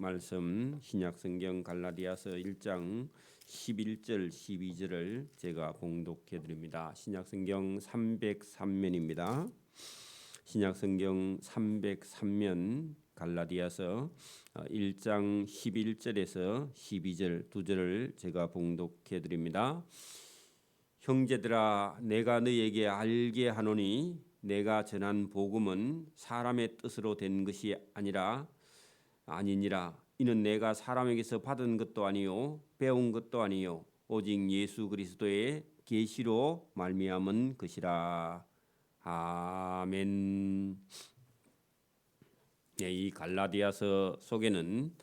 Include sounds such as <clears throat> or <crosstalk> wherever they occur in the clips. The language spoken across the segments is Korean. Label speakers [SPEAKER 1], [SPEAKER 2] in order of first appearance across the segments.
[SPEAKER 1] 말씀 신약 성경 갈라디아서 1장 11절 12절을 제가 봉독해 드립니다. 신약 성경 303면입니다. 신약 성경 303면 갈라디아서 1장 11절에서 12절 두 절을 제가 봉독해 드립니다. 형제들아 내가 너희에게 알게 하노니 내가 전한 복음은 사람의 뜻으로 된 것이 아니라 아니니라 이는 내가 사람에게서 받은 것도 아니요 배운 것도 아니요 오직 예수 그리스도의 계시로 말미암은 것이라 아멘. 예, 이 갈라디아서 속에는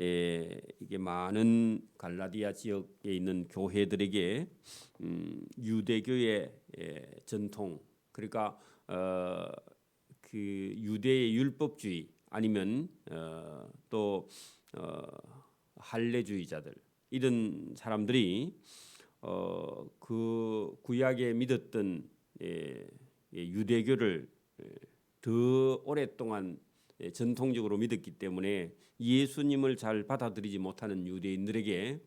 [SPEAKER 1] 예, 이게 많은 갈라디아 지역에 있는 교회들에게 음, 유대교의 예, 전통 그러니까 어, 그 유대의 율법주의 아니면 어, 또 어, 할례주의자들 이런 사람들이 어, 그 구약에 믿었던 예, 예, 유대교를 예, 더 오랫동안 예, 전통적으로 믿었기 때문에 예수님을 잘 받아들이지 못하는 유대인들에게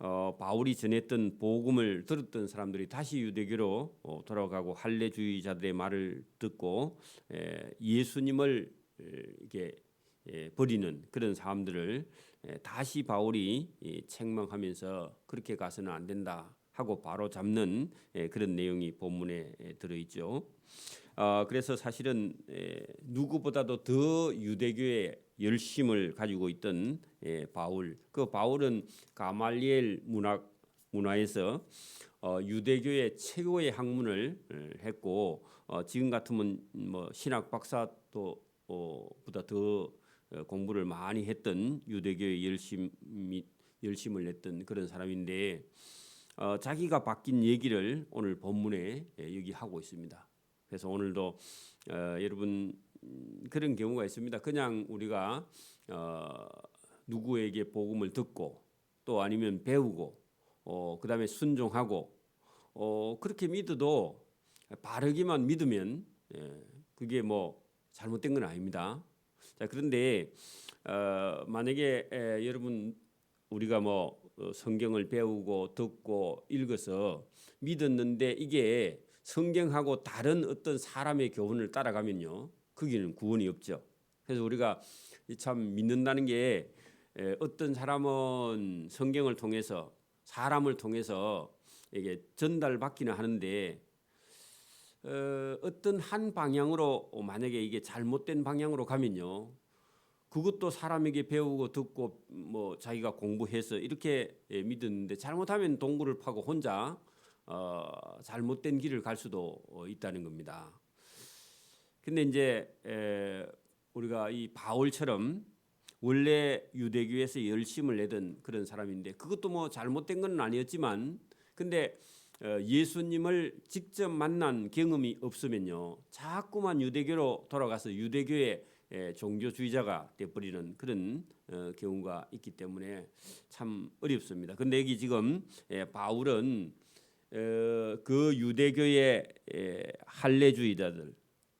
[SPEAKER 1] 어, 바울이 전했던 복음을 들었던 사람들이 다시 유대교로 어, 돌아가고 할례주의자들의 말을 듣고 에, 예수님을 에, 이게 에, 버리는 그런 사람들을 에, 다시 바울이 이, 책망하면서 그렇게 가서는 안 된다 하고 바로 잡는 에, 그런 내용이 본문에 에, 들어 있죠. 어, 그래서 사실은 에, 누구보다도 더 유대교의 열심을 가지고 있던 예, 바울. 그 바울은 가말리엘 문학 문화에서 어, 유대교의 최고의 학문을 에, 했고 어, 지금 같으면 뭐 신학 박사도 어, 보다 더 어, 공부를 많이 했던 유대교의 열심이 열심을 냈던 그런 사람인데 어, 자기가 바뀐 얘기를 오늘 본문에 예, 여기 하고 있습니다. 그래서 오늘도 어, 여러분 음, 그런 경우가 있습니다. 그냥 우리가 어, 누구에게 복음을 듣고 또 아니면 배우고 어, 그다음에 순종하고 어, 그렇게 믿어도 바르기만 믿으면 예, 그게 뭐 잘못된 건 아닙니다. 자 그런데 어, 만약에 에, 여러분 우리가 뭐 어, 성경을 배우고 듣고 읽어서 믿었는데 이게 성경하고 다른 어떤 사람의 교훈을 따라가면요. 거기는 구원이 없죠. 그래서 우리가 참 믿는다는 게 어떤 사람은 성경을 통해서 사람을 통해서 이게 전달받기는 하는데 어, 어떤 한 방향으로 만약에 이게 잘못된 방향으로 가면요. 그것도 사람에게 배우고 듣고 뭐 자기가 공부해서 이렇게 믿었는데 잘못하면 동굴을 파고 혼자 어, 잘못된 길을 갈 수도 있다는 겁니다. 근데 이제 에, 우리가 이 바울처럼 원래 유대교에서 열심을 내던 그런 사람인데 그것도 뭐 잘못된 건 아니었지만 근데 어, 예수님을 직접 만난 경험이 없으면요 자꾸만 유대교로 돌아가서 유대교의 에, 종교주의자가 돼버리는 그런 어, 경우가 있기 때문에 참 어렵습니다. 근데 여기 지금 에, 바울은 어, 그 유대교의 에, 할례주의자들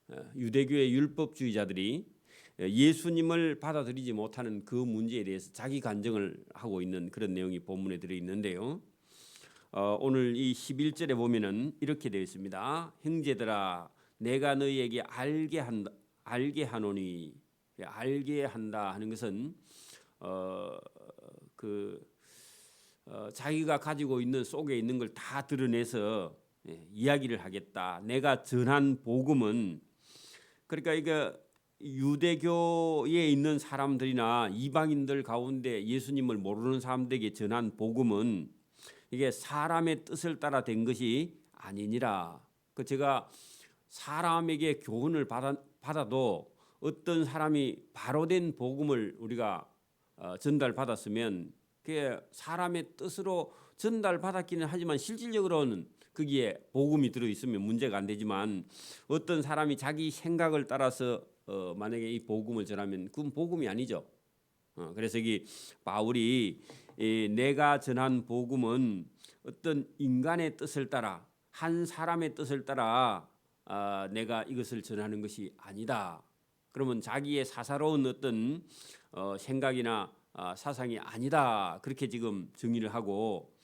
[SPEAKER 1] 어, 유대교의 율법주의자들이 예수님을 받아들이지 못하는 그 문제에 대해서 자기 간증을 하고 있는 그런 내용이 본문에 들어 있는데요. 어, 오늘 이 11절에 보면은 이렇게 되어 있습니다. 형제들아 내가 너희에게 알게 한다 알게 하노니 알게 한다 하는 것은 어 그 어, 자기가 가지고 있는 속에 있는 걸 다 드러내서 예, 이야기를 하겠다. 내가 전한 복음은 그러니까 이거 유대교에 있는 사람들이나 이방인들 가운데 예수님을 모르는 사람들에게 전한 복음은 이게 사람의 뜻을 따라 된 것이 아니니라. 그 제가 사람에게 교훈을 받아, 받아도 어떤 사람이 바로 된 복음을 우리가 어, 전달 받았으면 그게 사람의 뜻으로 전달 받았기는 하지만 실질적으로는 거기에 복음이 들어 있으면 문제가 안 되지만 어떤 사람이 자기 생각을 따라서 어, 만약에 이 복음을 전하면 그건 복음이 아니죠. 어, 그래서 이 바울이 이 내가 전한 복음은 어떤 인간의 뜻을 따라 한 사람의 뜻을 따라 아, 내가 이것을 전하는 것이 아니다. 그러면 자기의 사사로운 어떤 어, 생각이나 아, 사상이 아니다 그렇게 지금 정의를 하고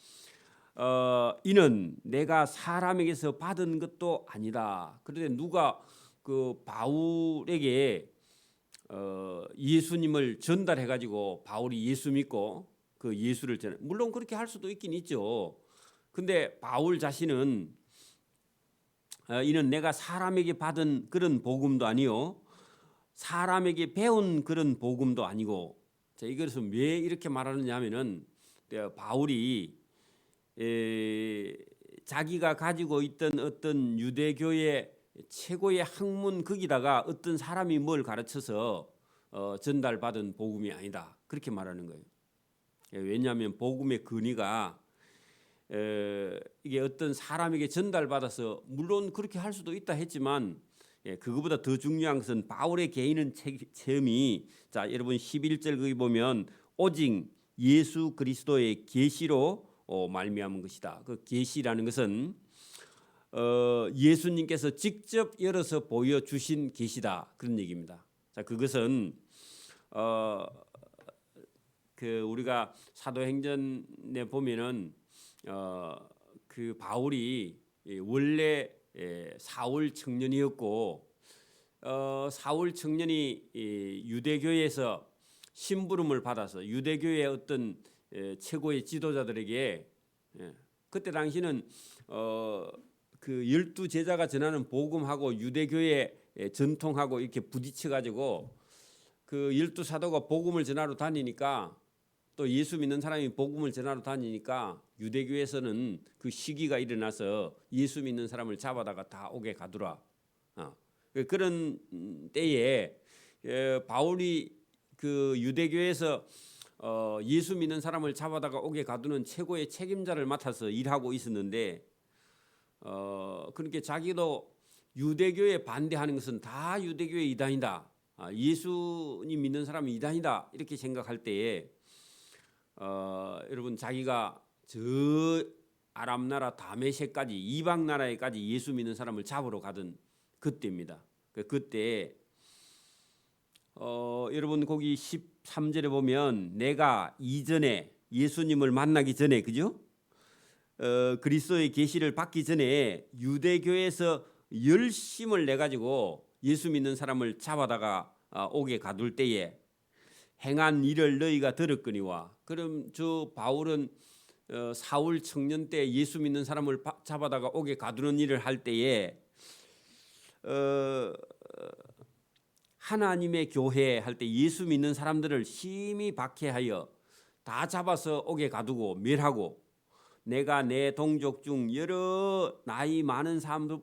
[SPEAKER 1] 어, 이는 내가 사람에게서 받은 것도 아니다. 그런데 누가 그 바울에게 어, 예수님을 전달해 가지고 바울이 예수 믿고 그 예수를 전해 물론 그렇게 할 수도 있긴 있죠. 근데 바울 자신은 어, 이는 내가 사람에게 받은 그런 복음도 아니요 사람에게 배운 그런 복음도 아니고 자, 이것은 왜 이렇게 말하느냐면은 바울이 에, 자기가 가지고 있던 어떤 유대교의 최고의 학문 거기다가 어떤 사람이 뭘 가르쳐서 어, 전달받은 복음이 아니다 그렇게 말하는 거예요. 예, 왜냐하면 복음의 근위가 에, 이게 어떤 사람에게 전달받아서 물론 그렇게 할 수도 있다 했지만 예, 그거보다 더 중요한 것은 바울의 개인은 체, 체험이 자 여러분 11절 거기 보면 오직 예수 그리스도의 계시로 어, 말미암은 것이다. 그 계시라는 것은 어, 예수님께서 직접 열어서 보여 주신 계시다 그런 얘기입니다. 자 그것은 어, 그 우리가 사도행전에 보면은 어, 그 바울이 원래 예, 사울 청년이었고 어, 사울 청년이 이, 유대교에서 심부름을 받아서 유대교의 어떤 예, 최고의 지도자들에게 예, 그때 당시는 어, 그 열두 제자가 전하는 복음하고 유대교의 예, 전통하고 이렇게 부딪혀 가지고 그 열두 사도가 복음을 전하러 다니니까 또 예수 믿는 사람이 복음을 전하러 다니니까 유대교에서는 그 시기가 일어나서 예수 믿는 사람을 잡아다가 다 오게 가두라. 어. 그런 때에 에, 바울이 그 유대교에서 어, 예수 믿는 사람을 잡아다가 오게 가두는 최고의 책임자를 맡아서 일하고 있었는데 어, 그렇게 자기도 유대교에 반대하는 것은 다 유대교의 이단이다. 아, 예수님 믿는 사람은 이단이다 이렇게 생각할 때에 어, 여러분 자기가 저 아람 나라 다메섹까지 이방 나라에까지 예수 믿는 사람을 잡으러 가던 그때입니다. 그 그때 어, 여러분 거기 13절에 보면 내가 이전에 예수님을 만나기 전에 그죠? 어, 그리스도의 계시를 받기 전에 유대교에서 열심을 내 가지고 예수 믿는 사람을 잡아다가 어, 오게 가둘 때에 행한 일을 너희가 들었거니와. 그럼 저 바울은 어, 사울 청년 때 예수 믿는 사람을 바, 잡아다가 오게 가두는 일을 할 때에 어, 하나님의 교회 할 때 예수 믿는 사람들을 심히 박해하여 다 잡아서 오게 가두고 멸하고 내가 내 동족 중 여러 나이 많은 사람들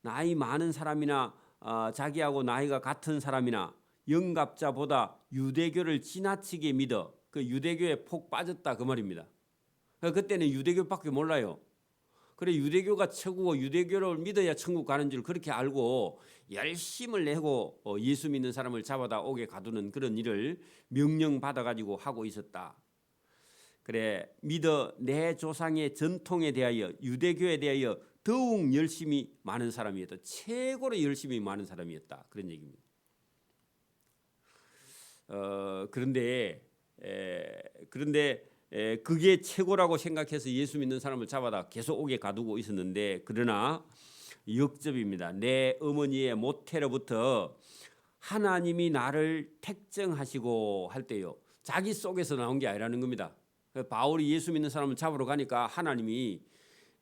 [SPEAKER 1] 나이 많은 사람이나 어, 자기하고 나이가 같은 사람이나 영갑자보다 유대교를 지나치게 믿어 그 유대교에 폭 빠졌다 그 말입니다. 그러니까 그때는 유대교밖에 몰라요. 그래 유대교가 최고고 유대교를 믿어야 천국 가는 줄 그렇게 알고 열심을 내고 어, 예수 믿는 사람을 잡아다 오게 가두는 그런 일을 명령 받아 가지고 하고 있었다. 그래 믿어 내 조상의 전통에 대하여 유대교에 대하여 더욱 열심히 많은 사람이었다. 최고로 열심히 많은 사람이었다. 그런 얘기입니다. 어, 그런데 에, 그런데 에, 그게 최고라고 생각해서 예수 믿는 사람을 잡아다 계속 오게 가두고 있었는데 그러나 역접입니다. 내 어머니의 모태로부터 하나님이 나를 택정하시고 할 때요. 자기 속에서 나온 게 아니라는 겁니다. 바울이 예수 믿는 사람을 잡으러 가니까 하나님이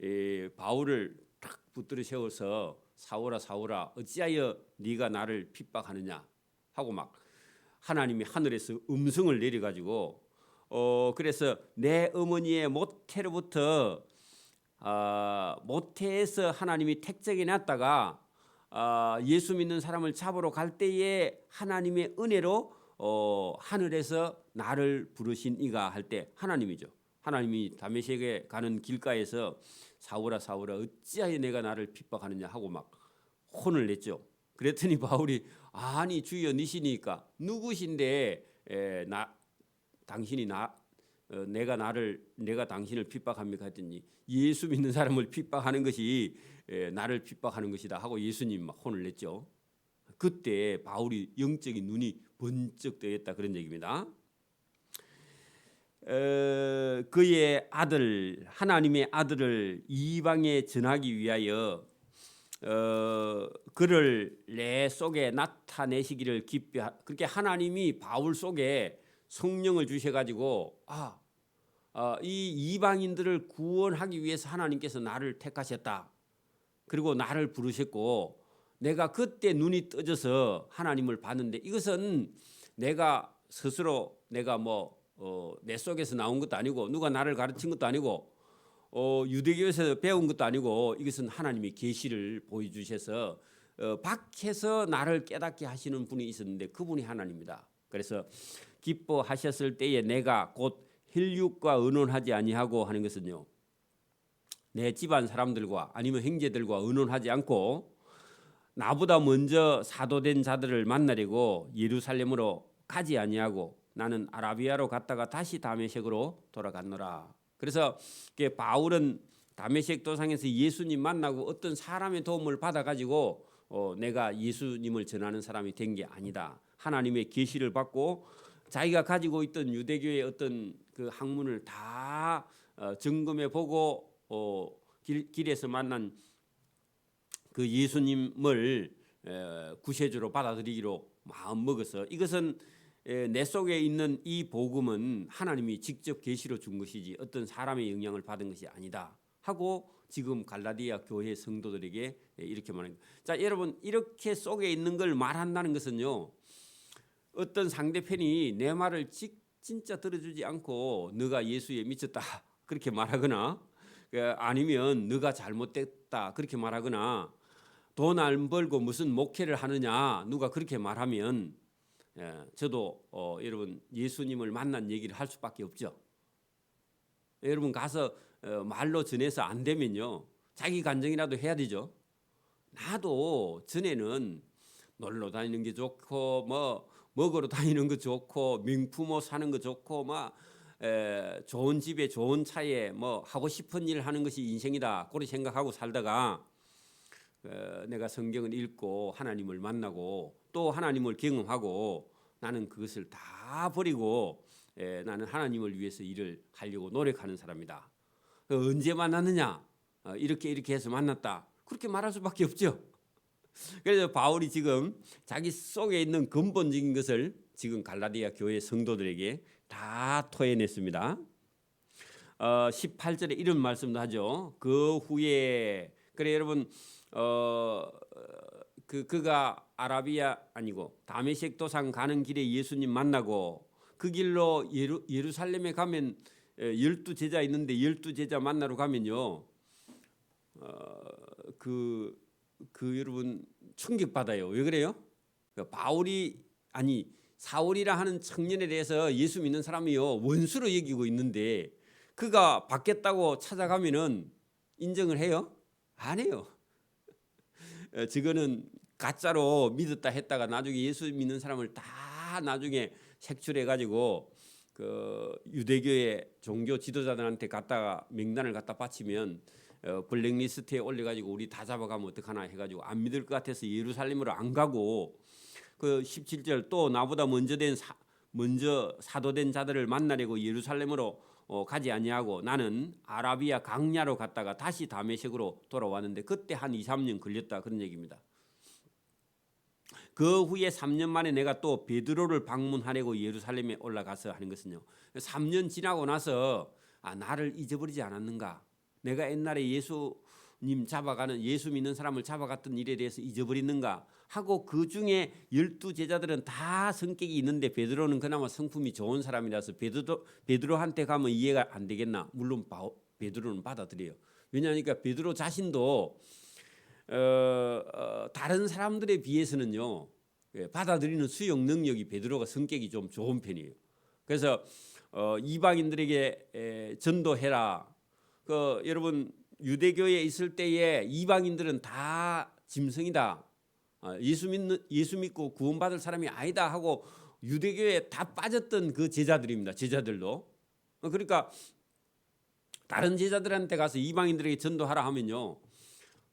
[SPEAKER 1] 에, 바울을 탁 붙들어 세워서 사오라 사오라 어찌하여 네가 나를 핍박하느냐 하고 막 하나님이 하늘에서 음성을 내려 가지고 어 그래서 내 어머니의 모태로부터 아 모태에서 하나님이 택정해 놨다가 아 예수 믿는 사람을 잡으러 갈 때에 하나님의 은혜로 어 하늘에서 나를 부르신 이가 할 때 하나님이죠. 하나님이 다메섹에 가는 길가에서 사울아 사울아 어찌하여 내가 나를 핍박하느냐 하고 막 혼을 냈죠. 그랬더니 바울이 아니 주여 니시니까 누구신데 에, 나 당신이 나 어, 내가 나를 내가 당신을 핍박합니까 했더니 예수 믿는 사람을 핍박하는 것이 에, 나를 핍박하는 것이다 하고 예수님 막 혼을 냈죠. 그때 바울이 영적인 눈이 번쩍 뜨였다 그런 얘기입니다. 어, 그의 아들 하나님의 아들을 이방에 전하기 위하여 어, 그를 내 속에 나타내시기를 기뻐 그렇게 하나님이 바울 속에 성령을 주셔 가지고 아, 어, 이 이방인들을 구원하기 위해서 하나님께서 나를 택하셨다. 그리고 나를 부르셨고 내가 그때 눈이 떠져서 하나님을 봤는데 이것은 내가 스스로 내가 뭐 어, 내 속에서 나온 것도 아니고 누가 나를 가르친 것도 아니고 어, 유대교에서 배운 것도 아니고 이것은 하나님이 계시를 보여주셔서 어, 밖에서 나를 깨닫게 하시는 분이 있었는데 그분이 하나님입니다. 그래서 기뻐하셨을 때에 내가 곧 혈육과 의논하지 아니하고 하는 것은요. 내 집안 사람들과 아니면 형제들과 의논하지 않고 나보다 먼저 사도된 자들을 만나려고 예루살렘으로 가지 아니하고 나는 아라비아로 갔다가 다시 다메섹으로 돌아갔노라. 그래서 바울은 다메섹 도상에서 예수님 만나고 어떤 사람의 도움을 받아 가지고 어, 내가 예수님을 전하는 사람이 된 게 아니다. 하나님의 계시를 받고 자기가 가지고 있던 유대교의 어떤 그 학문을 다 어, 점검해 보고 어, 길, 길에서 만난 그 예수님을 에, 구세주로 받아들이기로 마음 먹어서 이것은 에, 내 속에 있는 이 복음은 하나님이 직접 계시로 준 것이지 어떤 사람의 영향을 받은 것이 아니다 하고 지금 갈라디아 교회 성도들에게 에, 이렇게 말합니다. 자 여러분 이렇게 속에 있는 걸 말한다는 것은요 어떤 상대편이 내 말을 지, 진짜 들어주지 않고 너가 예수에 미쳤다 <laughs> 그렇게 말하거나 그 아니면 너가 잘못됐다 그렇게 말하거나 돈 안 벌고 무슨 목회를 하느냐 누가 그렇게 말하면 예, 저도 어, 여러분 예수님을 만난 얘기를 할 수밖에 없죠. 여러분 가서 어, 말로 전해서 안 되면요 자기 간증이라도 해야 되죠. 나도 전에는 놀러 다니는 게 좋고 뭐 먹으러 다니는 거 좋고 명품 옷 사는 거 좋고 막 에, 좋은 집에 좋은 차에 뭐 하고 싶은 일 하는 것이 인생이다 그렇게 생각하고 살다가 어, 내가 성경을 읽고 하나님을 만나고 또 하나님을 경험하고 나는 그것을 다 버리고 에, 나는 하나님을 위해서 일을 하려고 노력하는 사람이다. 어, 언제 만났느냐? 어, 이렇게 이렇게 해서 만났다. 그렇게 말할 수밖에 없죠. <laughs> 그래서 바울이 지금 자기 속에 있는 근본적인 것을 지금 갈라디아 교회 성도들에게 다 토해냈습니다. 어, 18절에 이런 말씀도 하죠. 그 후에 그래 여러분 어, 그 그가 아라비아 아니고 다메섹 도상 가는 길에 예수님 만나고 그 길로 예루, 예루살렘에 가면 에, 열두 제자 있는데 열두 제자 만나러 가면요. 어, 그, 그 여러분 충격 받아요. 왜 그래요? 그 바울이 아니 사울이라 하는 청년에 대해서 예수 믿는 사람이요 원수로 여기고 있는데 그가 받겠다고 찾아가면은 인정을 해요? 안 해요. <laughs> 어, 지금은 가짜로 믿었다 했다가 나중에 예수 믿는 사람을 다 나중에 색출해 가지고 그 유대교의 종교 지도자들한테 갖다가 명단을 갖다 바치면 어, 블랙리스트에 올려가지고 우리 다 잡아가면 어떡하나 해가지고 안 믿을 것 같아서 예루살렘으로 안 가고 그 17절 또 나보다 먼저 된 사, 먼저 사도된 자들을 만나려고 예루살렘으로 어, 가지 아니하고 나는 아라비아 강야로 갔다가 다시 다메섹으로 돌아왔는데 그때 한 2, 3년 걸렸다 그런 얘기입니다. 그 후에 3년 만에 내가 또 베드로를 방문하려고 예루살렘에 올라가서 하는 것은요. 3년 지나고 나서 아 나를 잊어버리지 않았는가? 내가 옛날에 예수님 잡아가는 예수 믿는 사람을 잡아갔던 일에 대해서 잊어버리는가 하고 그 중에 열두 제자들은 다 성격이 있는데 베드로는 그나마 성품이 좋은 사람이라서 베드로 베드로한테 가면 이해가 안 되겠나? 물론 베드로는 받아들여요. 왜냐하니까 베드로 자신도 어, 어, 다른 사람들에 비해서는요 예, 받아들이는 수용 능력이 베드로가 성격이 좀 좋은 편이에요. 그래서 어, 이방인들에게 에, 전도해라. 그 여러분 유대교에 있을 때에 이방인들은 다 짐승이다. 어, 예수 믿는 예수 믿고 구원받을 사람이 아니다 하고 유대교에 다 빠졌던 그 제자들입니다. 제자들도 어, 그러니까 다른 제자들한테 가서 이방인들에게 전도하라 하면요.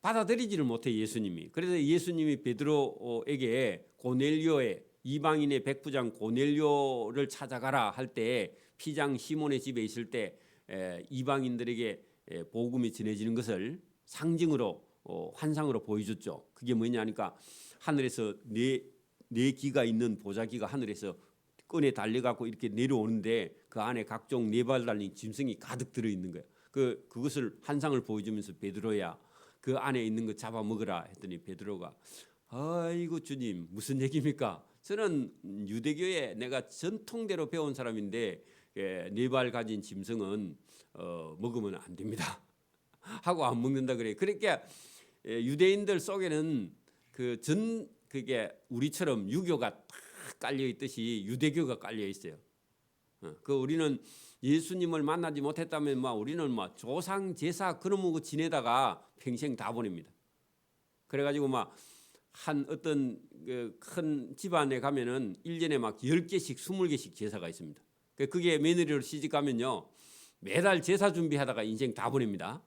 [SPEAKER 1] 받아들이지를 못해 예수님이. 그래서 예수님이 베드로에게 고넬료의 이방인의 백부장 고넬료를 찾아가라 할 때 피장 시몬의 집에 있을 때 에, 이방인들에게 에, 복음이 전해지는 것을 상징으로 어, 환상으로 보여줬죠. 그게 뭐냐니까 하늘에서 네, 네 기가 있는 보자기가 하늘에서 끈에 달려갖고 이렇게 내려오는데 그 안에 각종 네 발 달린 짐승이 가득 들어 있는 거예요. 그 그것을 환상을 보여주면서 베드로야 그 안에 있는 거 잡아 먹으라 했더니 베드로가 아이고 주님 무슨 얘기입니까? 저는 유대교에 내가 전통대로 배운 사람인데 예, 네발 가진 짐승은 어, 먹으면 안 됩니다. <laughs> 하고 안 먹는다 그래. 그러니까 예, 유대인들 속에는 그 전 그게 우리처럼 유교가 딱 깔려 있듯이 유대교가 깔려 있어요. 어, 그 우리는 예수님을 만나지 못했다면 막 우리는 막 조상 제사 거 지내다가 평생 다 보냅니다. 그래가지고 막 한 어떤 그큰 집안에 가면은 일년에 막 10개씩 20개씩 제사가 있습니다. 그 그게 며느리로 시집 가면요. 매달 제사 준비하다가 인생 다 보냅니다.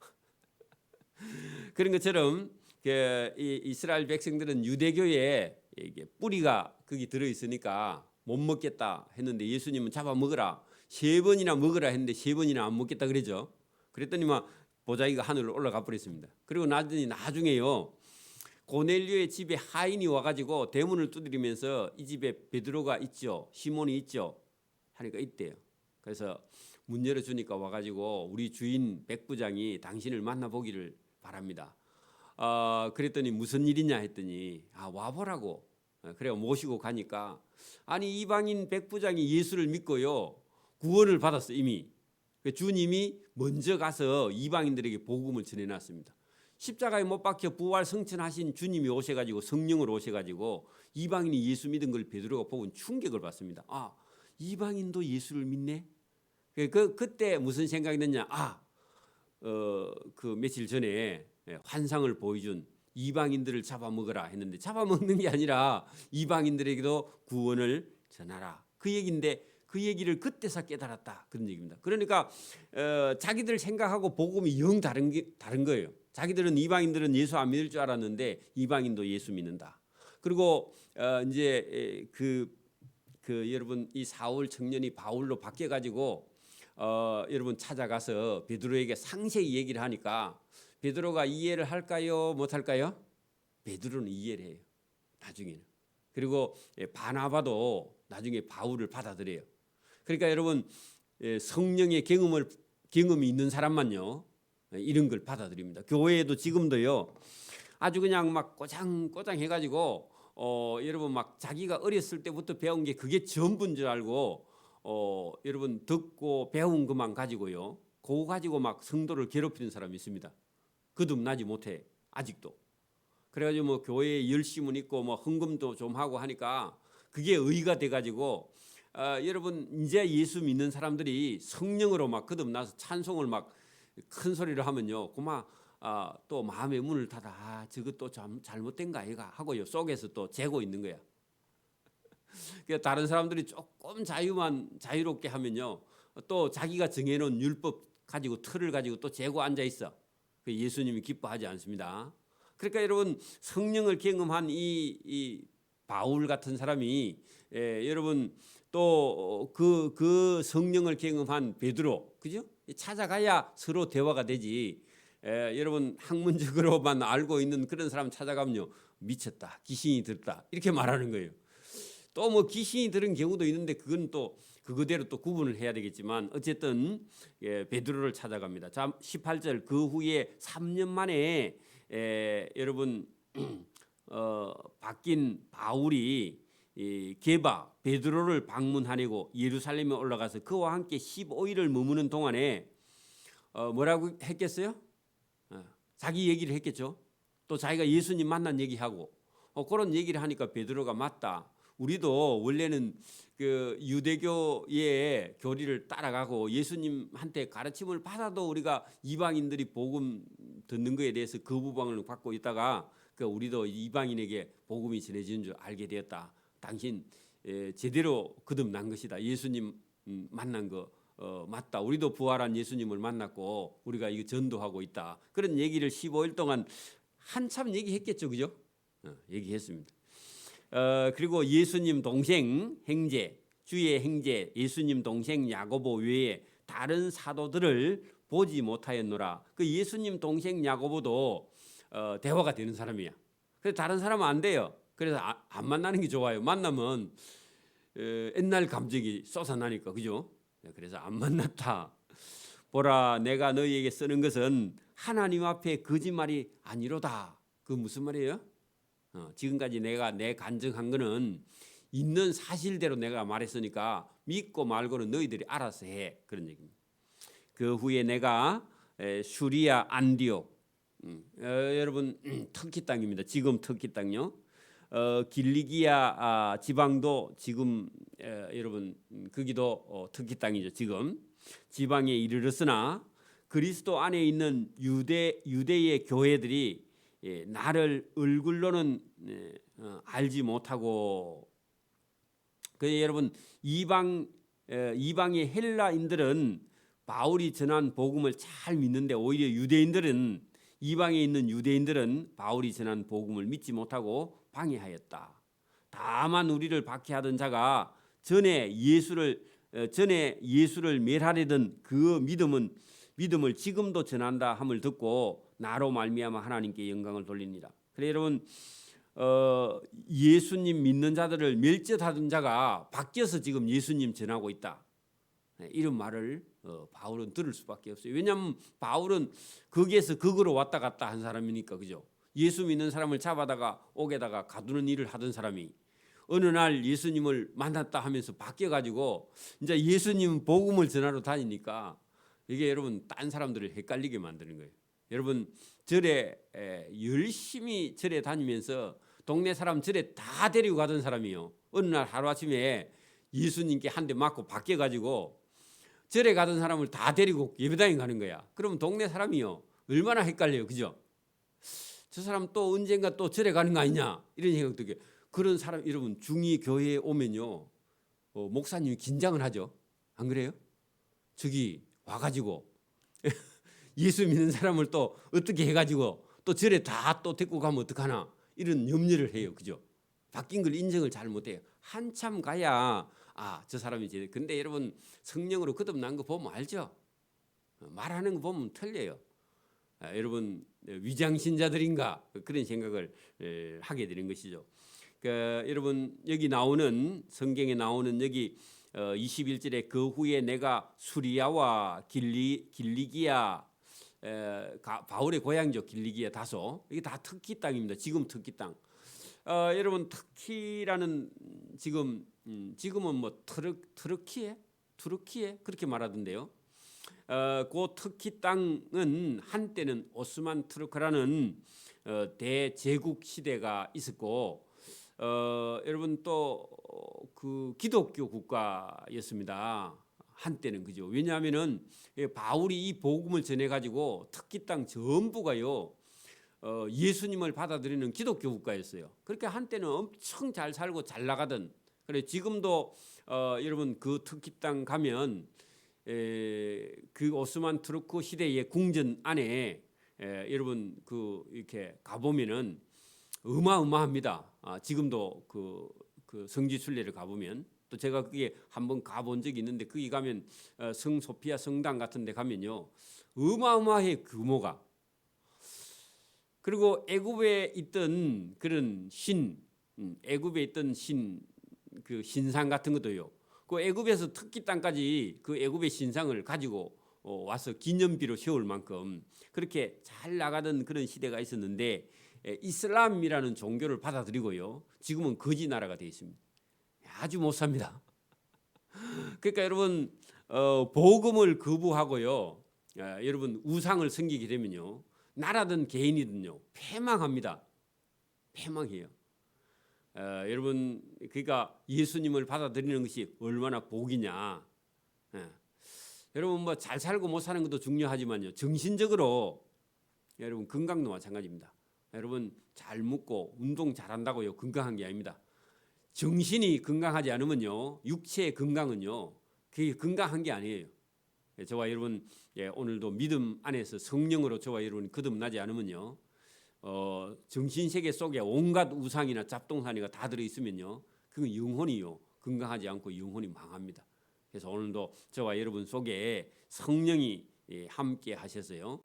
[SPEAKER 1] <laughs> 그런 것처럼 그이 이스라엘 백성들은 유대교에 뿌리가 거기 들어 있으니까 못 먹겠다 했는데 예수님은 잡아 먹으라 세 번이나 먹으라 했는데 세 번이나 안 먹겠다 그러죠. 그랬더니 막 보자기가 하늘로 올라가 버렸습니다. 그리고 나중에 나중에요. 고넬료의 집에 하인이 와가지고 대문을 두드리면서 이 집에 베드로가 있죠, 시몬이 있죠, 하니까 있대요. 그래서 문 열어주니까 와가지고 우리 주인 백부장이 당신을 만나보기를 바랍니다. 어, 그랬더니 무슨 일이냐 했더니 아 와보라고 어, 그래 모시고 가니까 아니 이방인 백부장이 예수를 믿고요 구원을 받았어 이미 그 주님이 먼저 가서 이방인들에게 복음을 전해놨습니다. 십자가에 못 박혀 부활 성천하신 주님이 오셔가지고 성령을 오셔가지고 이방인이 예수 믿은 걸 베드로가 보고 충격을 받습니다. 아 이방인도 예수를 믿네. 그, 그 그때 무슨 생각이 드냐? 아, 어, 그 며칠 전에 예, 환상을 보여준 이방인들을 잡아먹으라 했는데 잡아먹는 게 아니라 이방인들에게도 구원을 전하라. 그 얘기인데 그 얘기를 그때서 깨달았다 그런 얘기입니다. 그러니까 어, 자기들 생각하고 복음이 영 다른 게 다른 거예요. 자기들은 이방인들은 예수 안 믿을 줄 알았는데 이방인도 예수 믿는다. 그리고 어, 이제 그, 그 여러분 이 사울 청년이 바울로 바뀌어 가지고 어, 여러분 찾아가서 베드로에게 상세히 얘기를 하니까 베드로가 이해를 할까요? 못 할까요? 베드로는 이해를 해요. 나중에는. 그리고 예, 바나바도 나중에 바울을 받아들여요. 그러니까 여러분 예, 성령의 경험을 경험이 있는 사람만요 예, 이런 걸 받아들입니다. 교회에도 지금도요 아주 그냥 막 꼬장 꼬장 해가지고 어, 여러분 막 자기가 어렸을 때부터 배운 게 그게 전부인 줄 알고 어, 여러분 듣고 배운 것만 가지고요 그거 가지고 막 성도를 괴롭히는 사람이 있습니다. 거듭나지 못해 아직도. 그래가지고 뭐 교회에 열심은 있고 뭐 헌금도 좀 하고 하니까 그게 의가 돼가지고 어, 여러분 이제 예수 믿는 사람들이 성령으로 막 거듭나서 찬송을 막 큰 소리로 하면요, 그만 아, 또 마음의 문을 닫아 아, 저것도 좀 잘못된 거 아이가 하고요 속에서 또 재고 있는 거야. <laughs> 그 다른 사람들이 조금 자유만 자유롭게 하면요, 또 자기가 정해놓은 율법 가지고 틀을 가지고 또 재고 앉아 있어. 그 예수님이 기뻐하지 않습니다. 그러니까 여러분 성령을 경험한 이, 이 바울 같은 사람이 예, 여러분 또그그 성령을 경험한 베드로 그죠? 찾아가야 서로 대화가 되지. 예, 여러분 학문적으로만 알고 있는 그런 사람 찾아가면요 미쳤다, 귀신이 들었다 이렇게 말하는 거예요. 또 뭐 귀신이 들은 경우도 있는데 그건 또 그거대로 또 구분을 해야 되겠지만 어쨌든 예, 베드로를 찾아갑니다. 자 18절 그 후에 3년 만에 에, 여러분 <clears throat> 어, 바뀐 바울이 이 게바 베드로를 방문하려고 예루살렘에 올라가서 그와 함께 15일을 머무는 동안에 어, 뭐라고 했겠어요? 어, 자기 얘기를 했겠죠. 또 자기가 예수님 만난 얘기하고 어, 그런 얘기를 하니까 베드로가 맞다. 우리도 원래는 그 유대교의 교리를 따라가고 예수님한테 가르침을 받아도 우리가 이방인들이 복음 듣는 것에 대해서 거부방을 받고 있다가 그 우리도 이방인에게 복음이 전해지는 줄 알게 되었다. 당신 에, 제대로 거듭난 것이다. 예수님 음, 만난 거 어, 맞다. 우리도 부활한 예수님을 만났고 우리가 이거 전도하고 있다. 그런 얘기를 15일 동안 한참 얘기했겠죠, 그죠? 어, 얘기했습니다. 어, 그리고 예수님 동생 행제, 주의 행제, 예수님 동생 야고보 외에 다른 사도들을 보지 못하였노라. 그 예수님 동생 야고보도 어, 대화가 되는 사람이야. 그래서 다른 사람은 안 돼요. 그래서 아, 안 만나는 게 좋아요. 만나면 어, 옛날 감정이 쏟아나니까 그죠? 네, 그래서 안 만났다. 보라, 내가 너희에게 쓰는 것은 하나님 앞에 거짓말이 아니로다. 그 무슨 말이에요? 어, 지금까지 내가 내 간증한 거는 있는 사실대로 내가 말했으니까 믿고 말고는 너희들이 알아서 해 그런 얘기입니다. 그 후에 내가 에, 수리아 안디옥 음, 어, 여러분 <clears throat> 터키 땅입니다. 지금 터키 땅요. 어, 길리기아 아, 지방도 지금 에, 여러분 음, 거기도 어, 터키 땅이죠. 지금 지방에 이르렀으나 그리스도 안에 있는 유대 유대의 교회들이 예, 나를 얼굴로는 예, 어, 알지 못하고 그 여러분 이방 에, 이방의 헬라인들은 바울이 전한 복음을 잘 믿는데 오히려 유대인들은 이방에 있는 유대인들은 바울이 전한 복음을 믿지 못하고 방해하였다. 다만 우리를 박해하던 자가 전에 예수를 어, 전에 예수를 멸하려던 그 믿음은 믿음을 지금도 전한다 함을 듣고 나로 말미암아 하나님께 영광을 돌립니다. 그래 여러분 어, 예수님 믿는 자들을 멸절하던 자가 바뀌어서 지금 예수님 전하고 있다. 네, 이런 말을 어, 바울은 들을 수밖에 없어요. 왜냐하면 바울은 거기에서 거기로 왔다 갔다 한 사람이니까 그죠. 예수 믿는 사람을 잡아다가 옥에다가 가두는 일을 하던 사람이 어느 날 예수님을 만났다 하면서 바뀌어 가지고 이제 예수님 복음을 전하러 다니니까 이게 여러분 딴 사람들을 헷갈리게 만드는 거예요. 여러분 절에 에, 열심히 절에 다니면서 동네 사람 절에 다 데리고 가던 사람이요. 어느 날 하루 아침에 예수님께 한 대 맞고 바뀌어 가지고 절에 가던 사람을 다 데리고 예배당에 가는 거야. 그러면 동네 사람이요. 얼마나 헷갈려요. 그죠? 저 사람 또 언젠가 또 절에 가는 거 아니냐? 이런 생각 들게. 그런 사람 여러분 중이 교회에 오면요. 어, 목사님이 긴장을 하죠. 안 그래요? 저기 와 가지고 <laughs> 예수 믿는 사람을 또 어떻게 해 가지고 또 절에 다 또 데리고 가면 어떡하나? 이런 염려를 해요. 그죠? 바뀐 걸 인정을 잘 못해요. 한참 가야 아 저 사람이 제 근데 여러분 성령으로 거듭난 거 보면 알죠? 어, 말하는 거 보면 틀려요. 아, 여러분 위장 신자들인가 그런 생각을 에, 하게 되는 것이죠. 그, 여러분 여기 나오는 성경에 나오는 여기 어, 21절에 그 후에 내가 수리아와 길리 가, 바울의 고향이죠 길리기아 다소 이게 다 터키 땅입니다. 지금 터키 땅. 어, 여러분 터키라는 지금 음, 지금은 뭐 트르 트르키에 투르키에 그렇게 말하던데요. 어, 그 터키 땅은 한때는 오스만 투르크라는 어, 대제국 시대가 있었고 어, 여러분 또 그 기독교 국가였습니다. 한때는 그죠. 왜냐하면은 예, 바울이 이 복음을 전해 가지고 터키 땅 전부가요. 어, 예수님을 받아들이는 기독교 국가였어요. 그렇게 한때는 엄청 잘 살고 잘 나가던 그래 지금도 어, 여러분 그 터키 땅 가면 에, 그 오스만 투르크 시대의 궁전 안에 에, 여러분 그 이렇게 가보면은 어마어마합니다. 아, 지금도 그, 그 성지 순례를 가보면 또 제가 그게 한번 가본 적이 있는데 거기 가면 어, 성 소피아 성당 같은데 가면요 어마어마해 규모가 그리고 애굽에 있던 그런 신 음, 애굽에 있던 신 그 신상 같은 것도요. 그 애굽에서 특기 땅까지 그 애굽의 신상을 가지고 어, 와서 기념비로 세울 만큼 그렇게 잘 나가던 그런 시대가 있었는데 에, 이슬람이라는 종교를 받아들이고요. 지금은 거지 나라가 되어 있습니다. 아주 못 삽니다. <laughs> 그러니까 여러분 어, 복음을 거부하고요. 아, 여러분 우상을 섬기게 되면요. 나라든 개인이든요. 패망합니다. 패망해요. 어, 여러분 그러니까 예수님을 받아들이는 것이 얼마나 복이냐. 예. 여러분 뭐 잘 살고 못 사는 것도 중요하지만요. 정신적으로 여러분 건강도 마찬가지입니다. 여러분 잘 먹고 운동 잘한다고요 건강한 게 아닙니다. 정신이 건강하지 않으면요 육체의 건강은요 그게 건강한 게 아니에요. 예, 저와 여러분 예, 오늘도 믿음 안에서 성령으로 저와 여러분이 거듭나지 않으면요. 어, 정신 세계 속에 온갖 우상이나 잡동사니가 다 들어 있으면요. 그건 영혼이요. 건강하지 않고 영혼이 망합니다. 그래서 오늘도 저와 여러분 속에 성령이 예, 함께 하셔서요.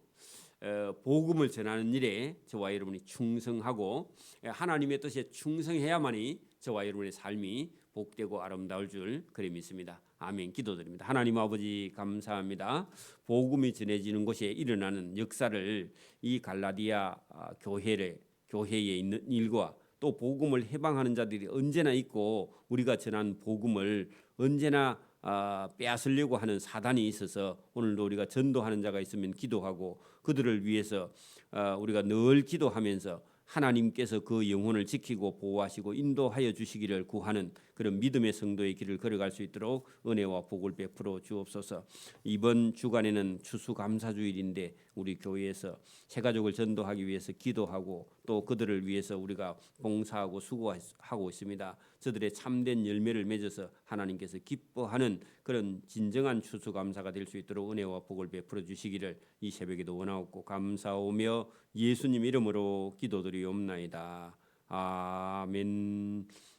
[SPEAKER 1] 어, 복음을 전하는 일에 저와 여러분이 충성하고 예, 하나님의 뜻에 충성해야만이 저와 여러분의 삶이 복되고 아름다울 줄 그리 믿습니다. 아멘. 기도드립니다. 하나님 아버지 감사합니다. 복음이 전해지는 곳에 일어나는 역사를 이 갈라디아 아, 교회를 교회에 있는 일과 또 복음을 해방하는 자들이 언제나 있고 우리가 전한 복음을 언제나 아, 빼앗으려고 하는 사단이 있어서 오늘도 우리가 전도하는 자가 있으면 기도하고 그들을 위해서 아, 우리가 늘 기도하면서 하나님께서 그 영혼을 지키고 보호하시고 인도하여 주시기를 구하는 그런 믿음의 성도의 길을 걸어갈 수 있도록 은혜와 복을 베풀어 주옵소서. 이번 주간에는 추수감사주일인데 우리 교회에서 새 가족을 전도하기 위해서 기도하고 또 그들을 위해서 우리가 봉사하고 수고하고 있습니다. 저들의 참된 열매를 맺어서 하나님께서 기뻐하는 그런 진정한 추수감사가 될 수 있도록 은혜와 복을 베풀어 주시기를 이 새벽에도 원하옵고 감사오며 예수님 이름으로 기도드리옵나이다. 아멘.